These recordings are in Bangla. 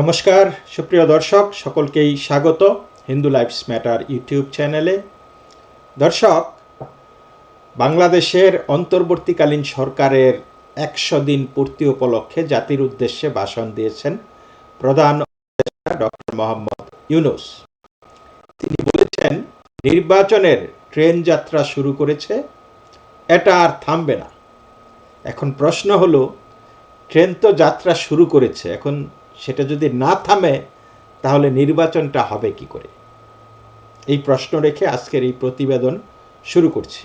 নমস্কার, সুপ্রিয় দর্শক, সকলকেই স্বাগত হিন্দু লাইফস ম্যাটার ইউটিউব চ্যানেলে। দর্শক, বাংলাদেশের অন্তর্বর্তীকালীন সরকারের একশো দিন পূর্তি উপলক্ষে জাতির উদ্দেশ্যে ভাষণ দিয়েছেন প্রধান ডক্টর মোহাম্মদ ইউনুস। তিনি বলেছেন, নির্বাচনের ট্রেন যাত্রা শুরু করেছে, এটা আর থামবে না। এখন প্রশ্ন হলো, ট্রেন তো যাত্রা শুরু করেছে, এখন সেটা যদি না থামে, তাহলে নির্বাচনটা হবে কি করে? এই প্রশ্ন রেখে আজকের এই প্রতিবেদন শুরু করছি।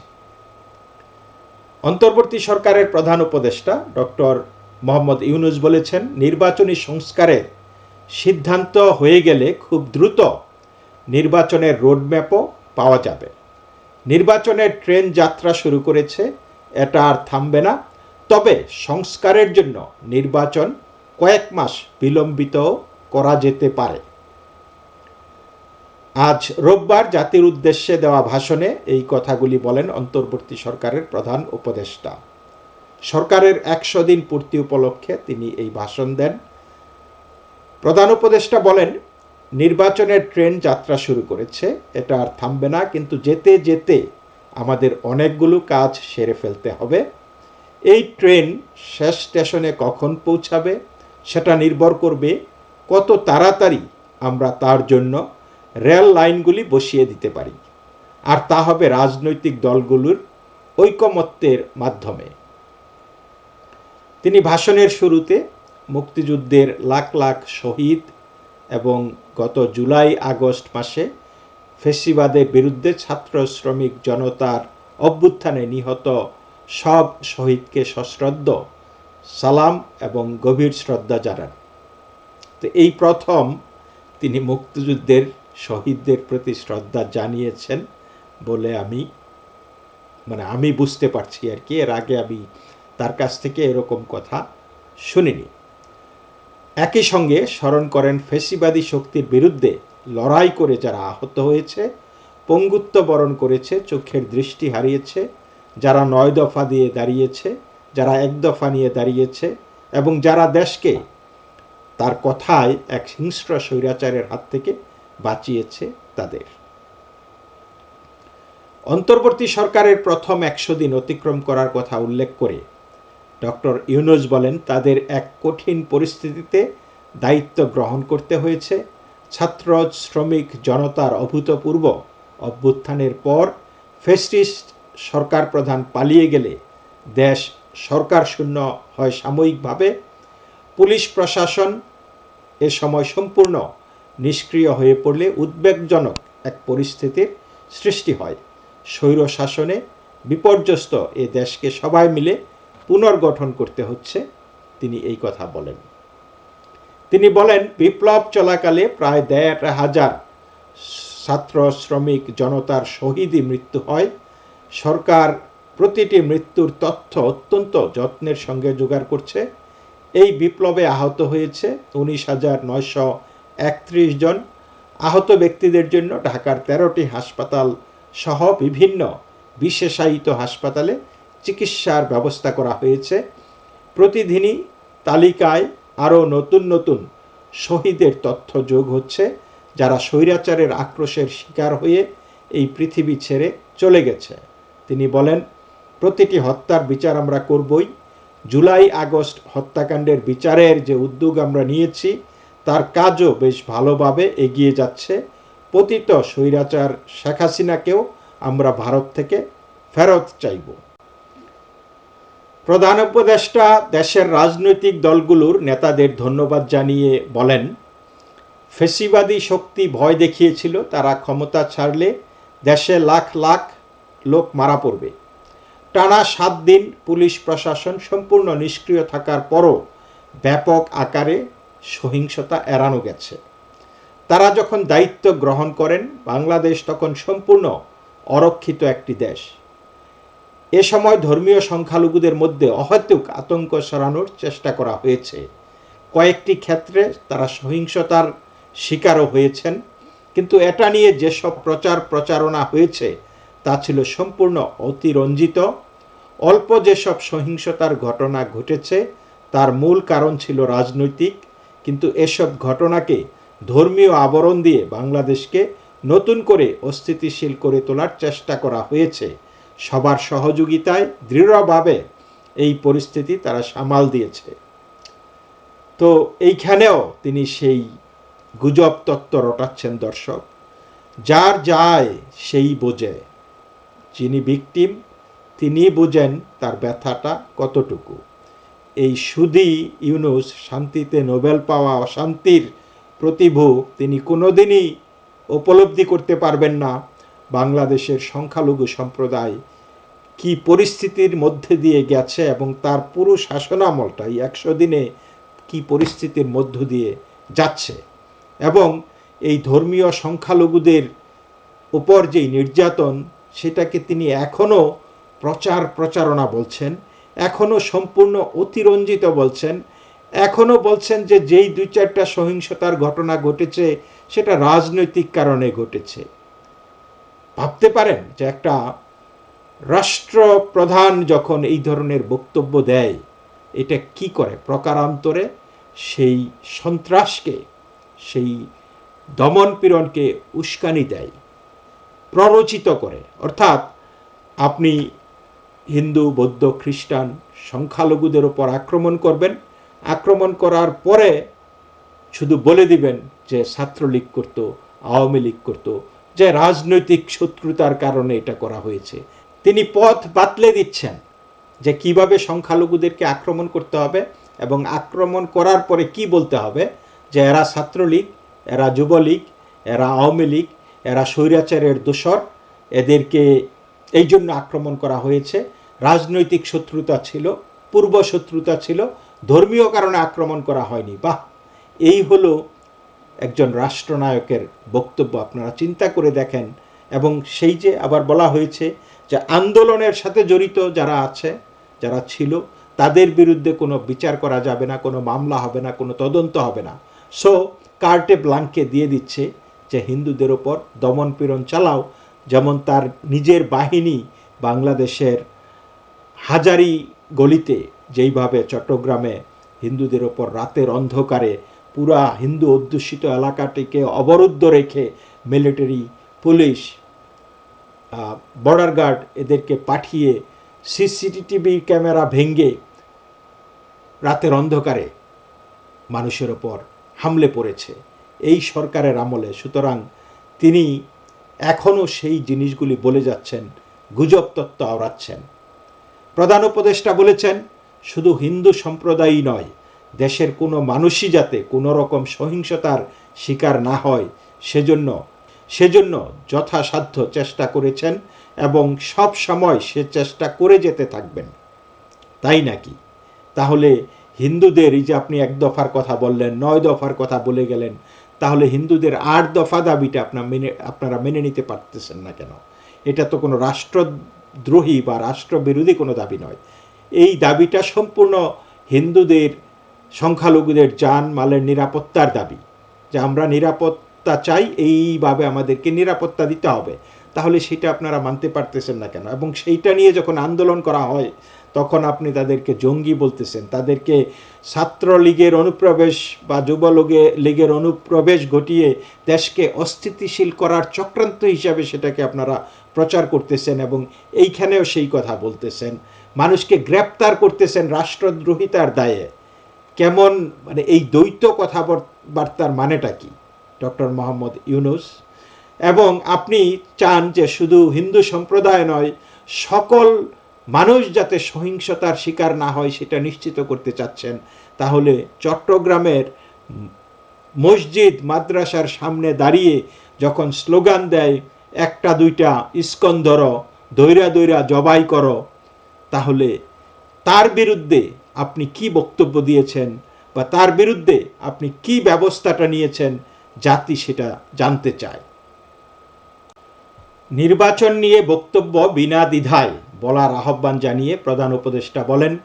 অন্তর্বর্তী সরকারের প্রধান উপদেষ্টা ডক্টর মোহাম্মদ ইউনুস বলেছেন, নির্বাচনী সংস্কারের সিদ্ধান্ত হয়ে গেলে খুব দ্রুত নির্বাচনের রোডম্যাপও পাওয়া যাবে। নির্বাচনের ট্রেন যাত্রা শুরু করেছে, এটা আর থামবে না। তবে সংস্কারের জন্য নির্বাচন কয়েক মাস বিলম্বিত করা যেতে পারে। আজ রোববার জাতির উদ্দেশ্যে দেওয়া ভাষণে এই কথাগুলি বলেন অন্তর্বর্তী সরকারের প্রধান উপদেষ্টা। সরকারের একশো দিন পূর্তি উপলক্ষে তিনি এই ভাষণ দেন। প্রধান উপদেষ্টা বলেন, নির্বাচনের ট্রেন যাত্রা শুরু করেছে, এটা আর থামবে না, কিন্তু যেতে যেতে আমাদের অনেকগুলো কাজ সেরে ফেলতে হবে। এই ট্রেন শেষ স্টেশনে কখন পৌঁছাবে? সেটা নির্ভর করবে কত তাড়াতাড়ি আমরা তার জন্য রেল লাইনগুলি বসিয়ে দিতে পারি। আর তা হবে রাজনৈতিক দলগুলোর ঐকমত্যের মাধ্যমে। তিনি ভাষণের শুরুতে মুক্তিযুদ্ধের লাখ লাখ শহীদ এবং গত জুলাই আগস্ট মাসে ফেসিবাদের বিরুদ্ধে ছাত্র শ্রমিক জনতার অভ্যুত্থানে নিহত সব শহীদকে সশ্রদ্ধ সালাম এবং গভীর শ্রদ্ধা জানান। তো এই প্রথম তিনি মুক্তিযুদ্ধের শহীদদের প্রতি শ্রদ্ধা জানিয়েছেন বলে আমি মানে আমি বুঝতে পারছি আর কি। এর আগে আমি তার কাছ থেকে এরকম কথা শুনিনি। একই সঙ্গে স্মরণ করেন ফেসিবাদী শক্তির বিরুদ্ধে লড়াই করে যারা আহত হয়েছে, পঙ্গুত্ব বরণ করেছে, চোখের দৃষ্টি হারিয়েছে, যারা নয় দফা দিয়ে দাঁড়িয়েছে যারা এক দফা নিয়ে দাঁড়িয়েছে এবং যারা দেশকে তার কথায় এক হিংস্র স্বৈরাচারের হাত থেকে বাঁচিয়েছে তাদের। অন্তর্বর্তী সরকারের প্রথম একশো দিন অতিক্রম করার কথা উল্লেখ করে ডক্টর ইউনুস বলেন, তাদের এক কঠিন পরিস্থিতিতে দায়িত্ব গ্রহণ করতে হয়েছে। ছাত্র শ্রমিক, জনতার অভূতপূর্ব অভ্যুত্থানের পর ফেস্টিস্ট সরকার প্রধান পালিয়ে গেলে দেশ সরকার শূন্য হয় সাময়িকভাবে, পুলিশ প্রশাসন এ সময় সম্পূর্ণ নিষ্ক্রিয় হয়ে পড়লে উদ্বেগজনক এক পরিস্থিতির সৃষ্টি হয়। স্বৈর শাসনে বিপর্যস্ত এ দেশকে সবাই মিলে পুনর্গঠন করতে হচ্ছে, তিনি এই কথা বলেন। তিনি বলেন, বিপ্লব চলাকালে প্রায় দেড় হাজার ছাত্র শ্রমিক জনতার শহীদই মৃত্যু হয়। সরকার প্রতিটি মৃত্যুর তথ্য অত্যন্ত যত্নের সঙ্গে জোগাড় করছে। এই বিপ্লবে আহত হয়েছে উনিশ হাজার নয়শো একত্রিশ জন। আহত ব্যক্তিদের জন্য ঢাকার তেরোটি হাসপাতাল সহ বিভিন্ন বিশেষায়িত হাসপাতালে চিকিৎসার ব্যবস্থা করা হয়েছে। প্রতিদিনই তালিকায় আরও নতুন নতুন শহীদের তথ্য যোগ হচ্ছে, যারা স্বৈরাচারের আক্রোশের শিকার হয়ে এই পৃথিবী ছেড়ে চলে গেছে। তিনি বলেন প্রতিটি হত্যার বিচার আমরা করবই। জুলাই, আগস্ট হত্যাকাণ্ডের বিচারের যে উদ্যোগ আমরা নিয়েছি, তার কাজও বেশ ভালোভাবে এগিয়ে যাচ্ছে। পতিত স্বৈরাচার শেখ হাসিনাকেও আমরা ভারত থেকে ফেরত চাইব। প্রধান উপদেষ্টা দেশের রাজনৈতিক দলগুলোর নেতাদের ধন্যবাদ জানিয়ে বলেন, ফেসিবাদী শক্তি ভয় দেখিয়েছিল, তারা ক্ষমতা ছাড়লে দেশে লাখ লাখ লোক মারা পড়বে। টানা সাত দিন পুলিশ প্রশাসন সম্পূর্ণ নিষ্ক্রিয় থাকার পরও ব্যাপক আকারে সহিংসতা এড়ানো গেছে। তারা যখন দায়িত্ব গ্রহণ করেন, বাংলাদেশ তখন সম্পূর্ণ অরক্ষিত একটি দেশ। এ সময় ধর্মীয় সংখ্যালঘুদের মধ্যে অহেতুক আতঙ্ক সরানোর চেষ্টা করা হয়েছে। কয়েকটি ক্ষেত্রে তারা সহিংসতার শিকারও হয়েছেন, কিন্তু এটা নিয়ে যেসব প্রচার প্রচারণা হয়েছে তা ছিল সম্পূর্ণ অতিরঞ্জিত। অল্প যেসব সহিংসতার ঘটনা ঘটেছে, তার মূল কারণ ছিল রাজনৈতিক, কিন্তু এসব ঘটনাকে ধর্মীয় আবরণ দিয়ে বাংলাদেশকে নতুন করে অস্থিতিশীল করে তোলার চেষ্টা করা হয়েছে। সবার সহযোগিতায় দৃঢ়ভাবে এই পরিস্থিতি তারা সামাল দিয়েছে। তো এইখানেও তিনি সেই গুজব তত্ত্ব রটাচ্ছেন দর্শক। যার যায় সেই বোঝে। যিনি ভিকটিম তিনি বুঝেন তার ব্যথাটা কতটুকু। এই সুদি ইউনুস শান্তিতে নোবেল পাওয়া অশান্তির প্রতিভু তিনি কোনোদিনই উপলব্ধি করতে পারবেন না বাংলাদেশের সংখ্যালঘু সম্প্রদায় কি পরিস্থিতির মধ্যে দিয়ে গেছে এবং তার পুরো শাসনামলটা এই একশো দিনে কি পরিস্থিতির মধ্য দিয়ে যাচ্ছে। এবং এই ধর্মীয় সংখ্যালঘুদের উপর যেই নির্যাতন সেটাকে তিনি এখনও প্রচার প্রচারণা বলছেন এখনও সম্পূর্ণ অতিরঞ্জিত বলছেন এখনও বলছেন যে যেই দুই চারটা সহিংসতার ঘটনা ঘটেছে, সেটা রাজনৈতিক কারণে ঘটেছে। ভাবতে পারেন যে একটা রাষ্ট্রপ্রধান যখন এই ধরনের বক্তব্য দেয়, এটা কি করে? প্রকারান্তরে সেই সন্ত্রাসকে, সেই দমন পীড়নকে উস্কানি দেয়। প্ররোচিত করে। অর্থাৎ আপনি হিন্দু, বৌদ্ধ, খ্রিস্টান সংখ্যালঘুদের ওপর আক্রমণ করবেন। আক্রমণ করার পরে শুধু বলে দিবেন যে ছাত্রলীগ করত, আওয়ামী লীগ করত, যে রাজনৈতিক শত্রুতার কারণে এটা করা হয়েছে। তিনি পথ বাতলে দিচ্ছেন যে কীভাবে সংখ্যালঘুদেরকে আক্রমণ করতে হবে এবং আক্রমণ করার পরে কি বলতে হবে যে এরা ছাত্রলীগ, এরা যুবলীগ, এরা আওয়ামী লীগ এরা স্বৈরাচারের দোসর এদেরকে এই জন্য আক্রমণ করা হয়েছে। রাজনৈতিক শত্রুতা ছিল, পূর্ব শত্রুতা ছিল, ধর্মীয় কারণে আক্রমণ করা হয়নি। বাহ! এই হলো একজন রাষ্ট্রনায়কের বক্তব্য। আপনারা চিন্তা করে দেখেন। এবং সেই যে আবার বলা হয়েছে যে আন্দোলনের সাথে জড়িত যারা আছে, যারা ছিল, তাদের বিরুদ্ধে কোনো বিচার করা যাবে না, কোনো মামলা হবে না, কোনো তদন্ত হবে না। সো কার্টে ব্লাঙ্কে দিয়ে দিচ্ছে। যে হিন্দুদের ওপর দমন পীড়ন চালাও, যেমন তার নিজের বাহিনী বাংলাদেশের হাজারি গলিতে যেইভাবে চট্টগ্রামে হিন্দুদের ওপর রাতের অন্ধকারে পুরা হিন্দু অধ্যুষিত এলাকাটিকে অবরুদ্ধ রেখে মিলিটারি পুলিশ বর্ডার গার্ড এদেরকে পাঠিয়ে সিসিটিভি ক্যামেরা ভেঙ্গে রাতের অন্ধকারে মানুষের ওপর হামলে পড়েছে। এই সরকারের আমলে। সুতরাং তিনি এখনও সেই জিনিসগুলি বলে যাচ্ছেন, গুজব তত্ত্ব আওড়াচ্ছেন। প্রধান উপদেষ্টা বলেছেন, শুধু হিন্দু সম্প্রদায়ই নয়, দেশের কোনো মানুষই যাতে কোনো রকম সহিংসতার শিকার না হয়, সেজন্য সেজন্য যথাসাধ্য চেষ্টা করেছেন এবং সব সময় সে চেষ্টা করে যেতে থাকবেন। তাই নাকি? তাহলে হিন্দুদের এই যে আপনি এক দফার কথা বললেন, নয় দফার কথা বলে গেলেন তাহলে হিন্দুদের আট দফা দাবিটা আপনার মেনে, আপনারা মেনে নিতে পারতেছেন না কেন? এটা তো কোনো রাষ্ট্রদ্রোহী বা রাষ্ট্রবিরোধী কোনো দাবি নয়। এই দাবিটা সম্পূর্ণ হিন্দুদের, সংখ্যালঘুদের যান মালের নিরাপত্তার দাবি। যে আমরা নিরাপত্তা চাই, এইভাবে আমাদেরকে নিরাপত্তা দিতে হবে। তাহলে সেটা আপনারা মানতে পারতেছেন না কেন? এবং সেইটা নিয়ে যখন আন্দোলন করা হয় তখন আপনি তাদেরকে জঙ্গি বলতেছেন। তাদেরকে ছাত্রলীগের অনুপ্রবেশ বা যুবলীগে লীগের অনুপ্রবেশ ঘটিয়ে দেশকে অস্থিতিশীল করার চক্রান্ত হিসাবে সেটাকে আপনারা প্রচার করতেছেন এবং এইখানেও সেই কথা বলতেছেন। মানুষকে গ্রেপ্তার করতেছেন রাষ্ট্রদ্রোহিতার দায়ে। কেমন মানে এই দ্বৈত কথাবার্তার মানেটা কি? ডক্টর মোহাম্মদ ইউনুস। এবং আপনি চান যে শুধু হিন্দু সম্প্রদায় নয়, সকল মানুষ যাতে সহিংসতার শিকার না হয় সেটা নিশ্চিত করতে চাচ্ছেন, তাহলে চট্টগ্রামের মসজিদ মাদ্রাসার সামনে দাঁড়িয়ে যখন স্লোগান দেয়, একটা দুইটা ইস্কন ধরো দৈরা দৈরা জবাই করো, তাহলে তার বিরুদ্ধে আপনি কি বক্তব্য দিয়েছেন বা তার বিরুদ্ধে আপনি কি ব্যবস্থাটা নিয়েছেন, জাতি সেটা জানতে চায়। নির্বাচন নিয়ে বক্তব্য বিনা দ্বিধায়। বলার আহ্বান জানিয়ে প্রধান উপদেষ্টা বলেন,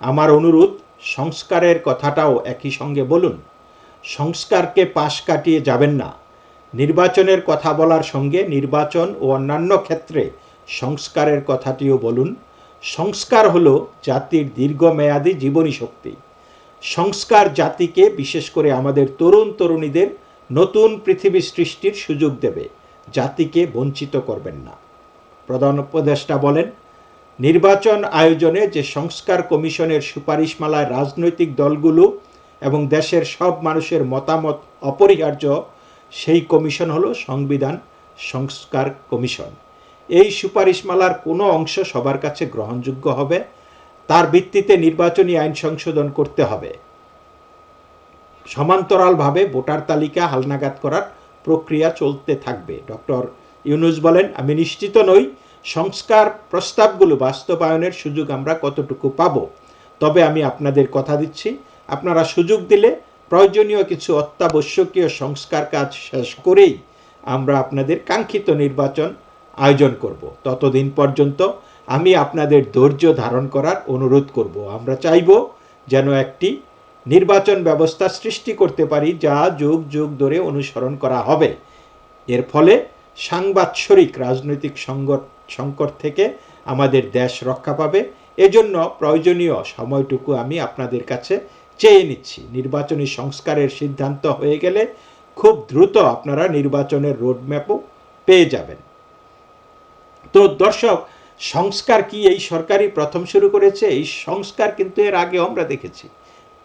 আমার অনুরোধ, সংস্কারের কথাটাও একই সঙ্গে বলুন। সংস্কারকে পাশ কাটিয়ে যাবেন না। নির্বাচনের কথা বলার সঙ্গে নির্বাচন ও অন্যান্য ক্ষেত্রে সংস্কারের কথাটিও বলুন। সংস্কার হলো জাতির দীর্ঘমেয়াদী জীবনী শক্তি। সংস্কার জাতিকে, বিশেষ করে আমাদের তরুণ তরুণীদের, নতুন পৃথিবী সৃষ্টির সুযোগ দেবে। জাতিকে বঞ্চিত করবেন না। প্রধান উপদেষ্টা বলেন নির্বাচন আয়োজনে যে সংস্কার কমিশনের সুপারিশমালায় রাজনৈতিক দলগুলো এবং দেশের সব মানুষের মতামত অপরিহার্য, সেই কমিশন হলো সংবিধান সংস্কার কমিশন। এই সুপারিশমালার কোনো অংশ সবার কাছে গ্রহণযোগ্য হবে, তার ভিত্তিতে নির্বাচনী আইন সংশোধন করতে হবে। সমান্তরালভাবে ভোটার তালিকা হালনাগাদ করার প্রক্রিয়া চলতে থাকবে। ডক্টর ইউনুস বলেন, আমি নিশ্চিত নই সংস্কার প্রস্তাবগুলো বাস্তবায়নের সুযোগ আমরা কতটুকু পাব? তবে আমি আপনাদের কথা দিচ্ছি, আপনারা সুযোগ দিলে প্রয়োজনীয় কিছু অত্যাবশ্যকীয় সংস্কার কাজ শেষ করেই আমরা আপনাদের কাঙ্ক্ষিত নির্বাচন আয়োজন করব। ততদিন পর্যন্ত আমি আপনাদের ধৈর্য ধারণ করার অনুরোধ করব। আমরা চাইব যেন একটি নির্বাচন ব্যবস্থা সৃষ্টি করতে পারি যা যুগ যুগ ধরে অনুসরণ করা হবে। এর ফলে সাংবাৎসরিক রাজনৈতিক সংকট সংকট থেকে আমাদের দেশ রক্ষা পাবে। এজন্য প্রয়োজনীয় সময়টুকু আমি আপনাদের কাছে চেয়ে নিচ্ছি। নির্বাচনী সংস্কারের সিদ্ধান্ত হয়ে গেলে খুব দ্রুত আপনারা নির্বাচনের রোডম্যাপও পেয়ে যাবেন। তো দর্শক, সংস্কার কি এই সরকারই প্রথম শুরু করেছে? এই সংস্কার কিন্তু এর আগে আমরা দেখেছি।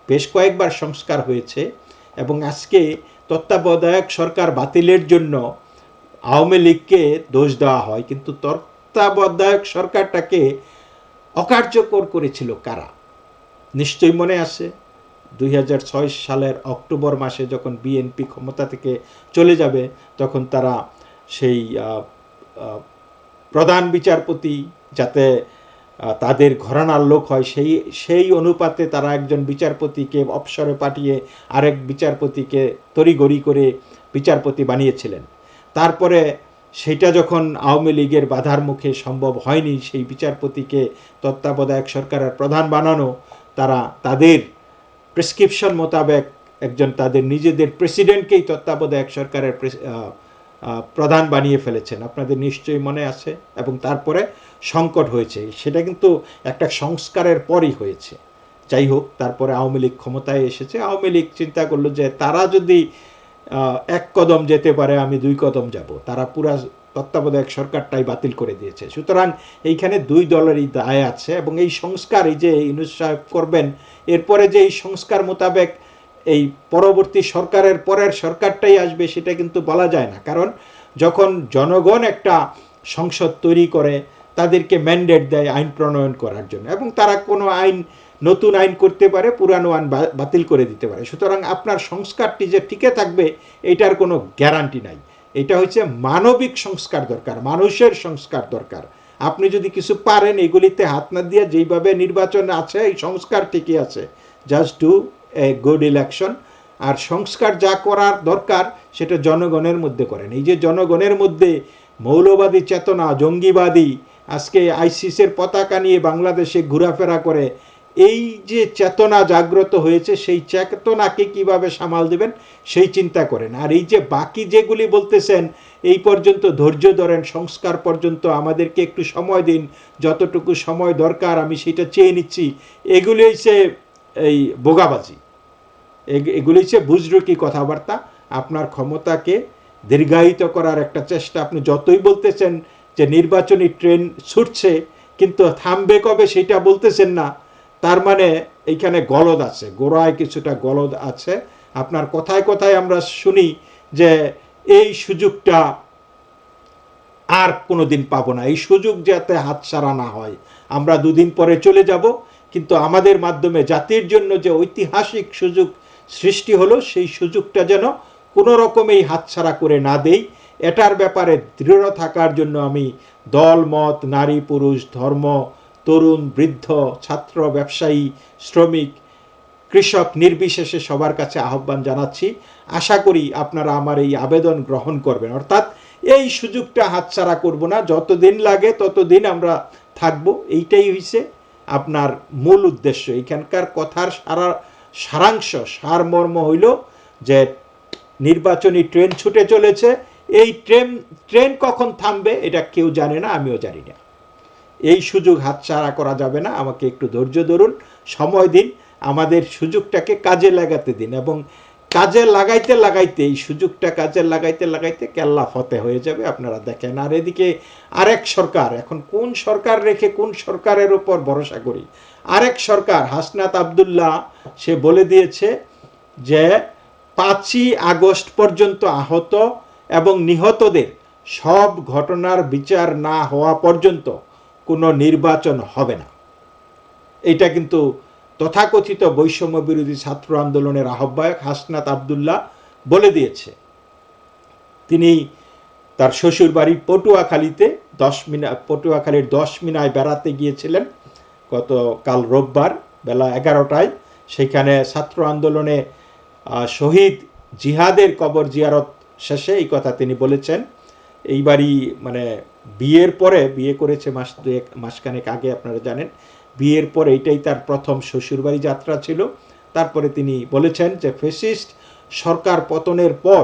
বেশ কয়েকবার সংস্কার হয়েছে এবং আজকে তত্ত্বাবধায়ক সরকার বাতিলের জন্য আওয়ামী লীগকে দোষ দেওয়া হয়, কিন্তু তত্ত্বাবধায়ক সরকারটাকে অকার্যকর করেছিল কারা? নিশ্চয়ই মনে আছে। দুই হাজার ছয় সালের অক্টোবর মাসে যখন বিএনপি ক্ষমতা থেকে চলে যাবে, তখন তারা সেই প্রধান বিচারপতি যাতে তাদের ঘরানার লোক হয়, সেই সেই অনুপাতে তারা একজন বিচারপতিকে অবসরে পাঠিয়ে আরেক বিচারপতিকে তড়িগড়ি করে বিচারপতি বানিয়েছিলেন। তারপরে সেটা যখন আওয়ামী লীগের বাধার মুখে সম্ভব হয়নি, সেই বিচারপতিকে তত্ত্বাবধায়ক সরকারের প্রধান বানানো, তারা তাদের প্রেসক্রিপশন মোতাবেক একজন তাদের নিজেদের প্রেসিডেন্টকেই তত্ত্বাবধায়ক সরকারের প্রধান বানিয়ে ফেলেছেন। আপনাদের নিশ্চয়ই মনে আছে এবং তারপরে সংকট হয়েছে। সেটা কিন্তু একটা সংস্কারের পরই হয়েছে। যাই হোক, তারপরে আওয়ামী লীগ ক্ষমতায় এসেছে। আওয়ামী লীগ চিন্তা করল যে তারা যদি এক কদম যেতে পারে, আমি দুই কদম যাব। তারা পুরা তত্ত্বাবধায়ক সরকারটাই বাতিল করে দিয়েছে। সুতরাং এইখানে দুই দলেরই দায় আছে এবং এই সংস্কার, এই যে ইউনুস সাহেব করবেন, এরপরে যে এই সংস্কার মোতাবেক এই পরবর্তী সরকারের পরের সরকারটাই আসবে, সেটা কিন্তু বলা যায় না। কারণ যখন জনগণ একটা সংসদ তৈরি করে তাদেরকে ম্যান্ডেট দেয় আইন প্রণয়ন করার জন্য এবং তারা কোনো আইন, নতুন আইন করতে পারে, পুরানো আইন বাতিল করে দিতে পারে। সুতরাং আপনার সংস্কারটি যে টিকে থাকবে, এটার কোনো গ্যারান্টি নাই। এটা হচ্ছে মানবিক সংস্কার দরকার, মানুষের সংস্কার দরকার। আপনি যদি কিছু পারেন, এগুলিতে হাত না দিয়ে যেইভাবে নির্বাচন আছে, এই সংস্কার ঠিকই আছে। Just do a good election আর সংস্কার যা করার দরকার, সেটা জনগণের মধ্যে করেন। এই যে জনগণের মধ্যে মৌলবাদী চেতনা, জঙ্গিবাদী আজকে আইসিসের পতাকা নিয়ে বাংলাদেশে ঘোরাফেরা করে, এই যে চেতনা জাগ্রত হয়েছে, সেই চেতনাকে কীভাবে সামাল দেবেন, সেই চিন্তা করেন। আর এই যে বাকি যেগুলি বলতেছেন, এই পর্যন্ত ধৈর্য ধরেন, সংস্কার পর্যন্ত আমাদেরকে একটু সময় দিন, যতটুকু সময় দরকার, আমি সেটা চেয়ে নিচ্ছি। এগুলি হচ্ছে এই বোগাবাজি। এগুলি হচ্ছে বুজরুকি কথাবার্তা। আপনার ক্ষমতাকে দীর্ঘায়িত করার একটা চেষ্টা, আপনি যতই বলতেছেন যে নির্বাচনী ট্রেন ছুটছে, কিন্তু থামবে কবে সেটা বলতেছেন না। তার মানে এইখানে গলদ আছে, গোড়ায় কিছুটা গলদ আছে। আপনার কথায় কথায় আমরা শুনি যে এই সুযোগটা আর কোনো দিন পাবো না। এই সুযোগ যাতে হাতছাড়া না হয়। আমরা দুদিন পরে চলে যাব, কিন্তু আমাদের মাধ্যমে জাতির জন্য যে ঐতিহাসিক সুযোগ সৃষ্টি হলো, সেই সুযোগটা যেন কোনো রকমেই হাতছাড়া করে না দেই। এটার ব্যাপারে দৃঢ় থাকার জন্য আমি দল, মত, নারী, পুরুষ, ধর্ম, তরুণ, বৃদ্ধ, ছাত্র, ব্যবসায়ী, শ্রমিক, কৃষক নির্বিশেষে সবার কাছে আহ্বান জানাচ্ছি। আশা করি আপনারা আমার এই আবেদন গ্রহণ করবেন। অর্থাৎ এই সুযোগটা হাতছাড়া করব না। যতদিন লাগে ততদিন আমরা থাকব। এইটাই হইছে আপনার মূল উদ্দেশ্য। এখানকার কথার সারা সারাংশ, সারমর্ম হইল যে নির্বাচনী ট্রেন ছুটে চলেছে। এই ট্রেন ট্রেন কখন থামবে এটা কেউ জানে না, আমিও জানি না। এই সুযোগ হাতছাড়া করা যাবে না, আমাকে একটু ধৈর্য ধরুন, সময় দিন, আমাদের সুযোগটাকে কাজে লাগাতে দিন এবং কাজে লাগাইতে লাগাইতে, এই সুযোগটা কাজে লাগাইতে লাগাইতে কেল্লা ফতে হয়ে যাবে, আপনারা দেখেন। আর এদিকে আরেক সরকার, এখন কোন সরকার রেখে কোন সরকারের উপর ভরসা করি? আরেক সরকার, হাসনাত আবদুল্লাহ, সে বলে দিয়েছে যে পাঁচই আগস্ট পর্যন্ত আহত এবং নিহতদের সব ঘটনার বিচার না হওয়া পর্যন্ত কোনো নির্বাচন হবে না। এটা কিন্তু তথাকথিত বৈষম্য বিরোধী ছাত্র আন্দোলনের আহ্বায়ক হাসনাত আবদুল্লাহ বলে দিয়েছে। তিনি তার শ্বশুর বাড়ি পটুয়াখালীতে দশ মিনা, পটুয়াখালীর দশ মিনায় বেড়াতে গিয়েছিলেন। গত কাল রোববার বেলা এগারোটায় সেখানে ছাত্র আন্দোলনে শহীদ জিহাদের কবর জিয়ারত শেষে এই কথা তিনি বলেছেন। এইবারই মানে বিয়ের পরে, বিয়ে করেছে মাস দুয়েক, মাসখানেক আগে আপনারা জানেন, বিয়ের পর এইটাই তার প্রথম শ্বশুরবাড়ি যাত্রা ছিল। তারপরে তিনি বলেছেন যে, ফেসিস্ট, সরকার পতনের পর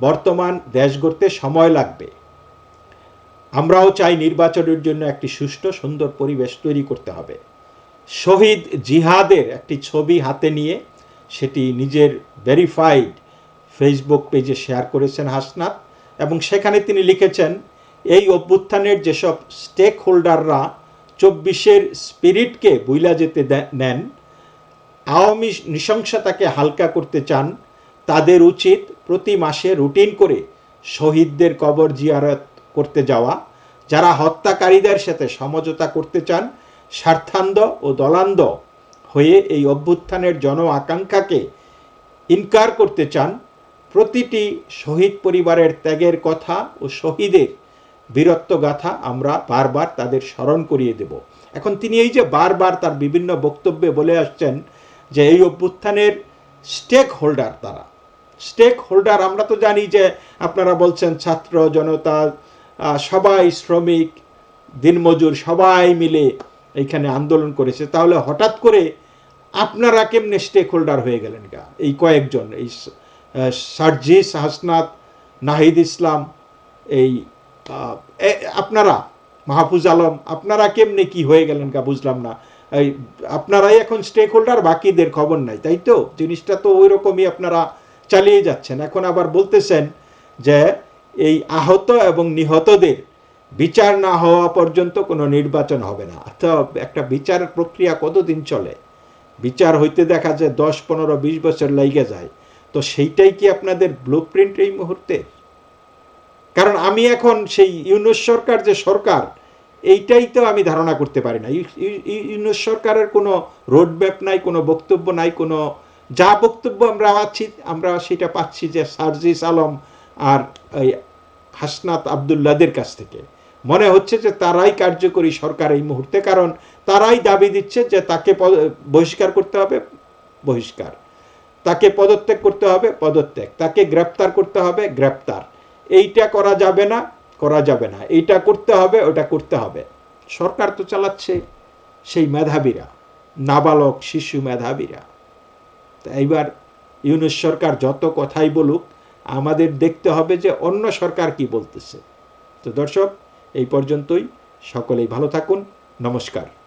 বর্তমান দেশ গড়তে সময় লাগবে। আমরাও চাই নির্বাচনের জন্য একটি সুষ্ঠু, সুন্দর পরিবেশ তৈরি করতে হবে। শহীদ জিহাদের একটি ছবি হাতে নিয়ে সেটি নিজের ভেরিফাইড ফেসবুক পেজে শেয়ার করেছেন হাসনাত এবং সেখানে তিনি লিখেছেন, এই অভ্যুত্থানের যেসব স্টেক হোল্ডাররা চব্বিশের স্পিরিটকে বুইলা যেতে নেন, আওয়ামী নৃশংসতাকে হালকা করতে চান, তাদের উচিত প্রতি মাসে রুটিন করে শহীদদের কবর জিয়ারত করতে যাওয়া, যারা হত্যাকারীদের সাথে সমঝোতা করতে চান স্বার্থান্দ ও দলান্দ হয়ে এই অভ্যুত্থানের জন আকাঙ্ক্ষাকে ইনকার করতে চান প্রতিটি শহীদ পরিবারের ত্যাগের কথা ও শহীদের বীরত্ব গাথা আমরা বারবার তাদের স্মরণ করিয়ে দেব। এখন তিনি এই যে বারবার তার বিভিন্ন বক্তব্যে বলে আসছেন যে এই অভ্যুত্থানের স্টেক হোল্ডার তারা। স্টেক হোল্ডার আমরা তো জানি যে আপনারা বলছেন ছাত্র, জনতা সবাই শ্রমিক, দিনমজুর, সবাই মিলে এইখানে আন্দোলন করেছে। তাহলে হঠাৎ করে আপনারা কেমনে স্টেক হোল্ডার হয়ে গেলেন গা? এই কয়েকজন, এই সার্জিস হাসনাত নাহিদ ইসলাম, এই আপনারা, মাহফুজ আলম, আপনারা কেমনে কি হয়ে গেলেন গা বুঝলাম না। এই, আপনারাই এখন স্টেক হোল্ডার বাকিদের খবর নাই, তাই তো? জিনিসটা তো ওই রকমই আপনারা চালিয়ে যাচ্ছেন। এখন আবার বলতেছেন যে, এই আহত এবং নিহতদের বিচার না হওয়া পর্যন্ত কোনো নির্বাচন হবে না। তো একটা বিচার প্রক্রিয়া কতদিন চলে? বিচার হইতে দেখা যায় দশ, পনেরো, বিশ বছর লাইগে যায়। তো সেইটাই কি আপনাদের ব্লু প্রিন্ট এই মুহূর্তে? কারণ আমি এখন সেই ইউনুস সরকার যে সরকার, এইটাই তো আমি ধারণা করতে পারি না। ইউ- ইউ- ইউ- ইউনুস সরকারের কোনো রোডম্যাপ নাই, কোনো বক্তব্য নাই, কোনো যা বক্তব্য আমরা পাচ্ছি আমরা সেটা পাচ্ছি যে সার্জিস আলম আর এই হাসনাত আবদুল্লাদের কাছ থেকে। মনে হচ্ছে যে তারাই কার্যকরী সরকার এই মুহূর্তে, কারণ তারাই দাবি দিচ্ছে যে তাকে বহিষ্কার করতে হবে। বহিষ্কার। তাকে পদত্যাগ করতে হবে, পদত্যাগ। তাকে গ্রেপ্তার করতে হবে, গ্রেপ্তার। এইটা করা যাবে না, করা যাবে না। এইটা করতে হবে, ওটা করতে হবে। সরকার তো চালাচ্ছে সেই মেধাবীরা, নাবালক শিশু মেধাবীরা। তা এইবার ইউনুস সরকার যত কথাই বলুক, আমাদের দেখতে হবে যে অন্য সরকার কি বলতেছে। তো দর্শক, এই পর্যন্তই। সকলেই ভালো থাকুন। নমস্কার।